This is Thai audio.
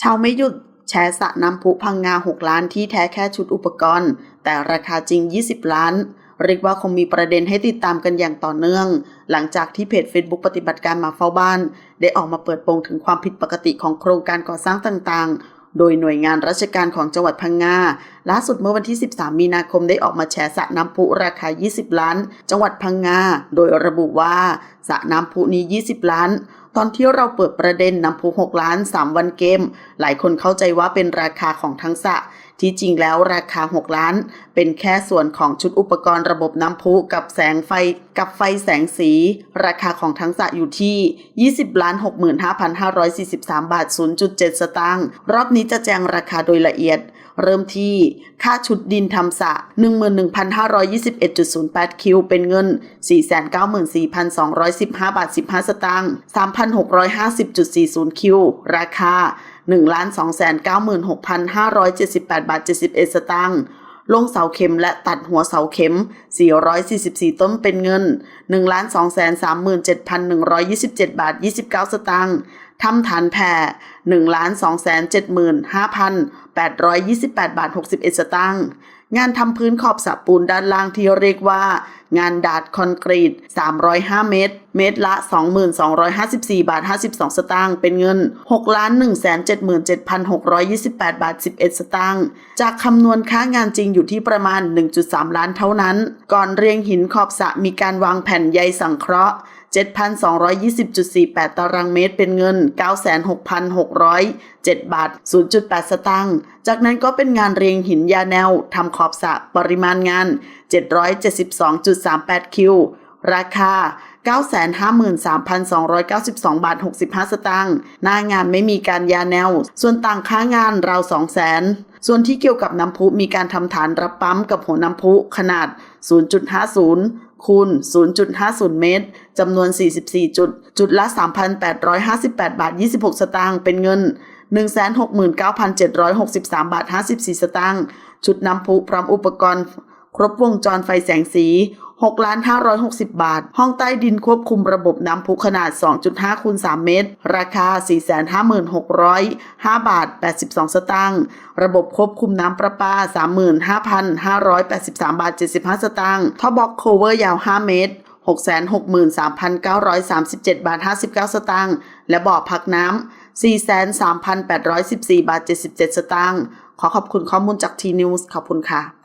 ชาวไม่หยุดแชร์สระน้ำพุพังงา 6 ล้านที่แท้แค่ชุดอุปกรณ์ แต่ราคาจริง 20 ล้าน เรียกว่าคงมีประเด็นให้ติดตามกันอย่างต่อเนื่อง หลังจากที่เพจ Facebook ปฏิบัติการมาเฝ้าบ้าน ได้ออกมาเปิดโปงถึงความผิดปกติของโครงการก่อสร้างต่างๆ โดยหน่วยงานราชการของจังหวัดพังงาล่าสุดเมื่อวันที่ 13 มีนาคมได้ออกมาแชร์สระน้ำพุราคา 20 ล้าน จังหวัดพังงาโดยระบุว่าสระน้ำพุนี้ 20 ล้าน ตอนที่เราเปิดประเด็นน้ำพุ6ล้าน 3 วันเกม หลายคนเข้าใจว่าเป็นราคาของทั้งสระที่จริงแล้วราคา 6 ล้าน เป็นแค่ส่วนของชุดอุปกรณ์ระบบน้ำพุกับแสงไฟกับไฟแสงสี ราคาของทั้งสระอยู่ที่ 20ล้าน65,543 บาท 0.7 สตางค์รอบนี้จะแจงราคาโดยละเอียด เริ่มที่ค่าชุดดินทำสระ11,521.08 คิว เป็นเงิน 494,215 บาท 15 สตางค์3,650.40 คิว ราคา 1,296,578 บาท 71 สตางค์ ลงเสาเข็มและตัดหัวเสาเข็ม 444 ต้นเป็นเงิน 1,237,127 บาท 29 สตางค์ทำฐานแผ่1,275,828 บาท 61 สตางค์ งานทำพื้นขอบสระปูนด้านล่างที่เรียกว่า งานดาดคอนกรีต 305 เมตร เมตรละ 22,254 บาท 52 สตางค์ เป็นเงิน 6,177,628 บาท 11 สตางค์ จากคำนวณค่างานจริงอยู่ที่ประมาณ 1.3 ล้านเท่านั้น ก่อนเรียงหินขอบสระมีการวางแผ่นใยสังเคราะห์ 7,220.48 ตารางเมตรเป็นเงิน 96,607 บาท 0.8 สตางค์ จากนั้นก็เป็นงานเรียงหินยาแนวทำขอบสะปริมาณงาน 772.38 คิว ราคา 953,292 บาท 65 สตางค์ หน้างานไม่มีการยาแนว ส่วนต่างค่างานราว 200,000 ส่วนที่เกี่ยวกับน้ำพุมีการทำฐานรับปั๊มกับหัวน้ำพุขนาด 0.50 คูณ 0.50 เมตร จำนวน 44 จุด จุดละ 3,858 บาท 26 สตางค์ เป็นเงิน 169,763 บาท 54 สตางค์ ชุดน้ำพุพร้อมอุปกรณ์ ครบวงจรไฟแสงสี 6ล้าน560 บาท ห้องใต้ดินควบคุมระบบน้ำพุขนาด 2.5คูณ3เมตร ราคา 456,005 บาท 82 สตางค์ระบบควบคุมน้ำประปา 35,583 บาท 75 สตางค์ท่อบ็อกโคเวอร์ยาว 5 เมตร663,937 บาท 59 สตางค์ และบ่อพักน้ำ 43,814 บาท 77 สตางค์ ขอขอบคุณข้อมูลจากทีนิวส์ขอบคุณค่ะ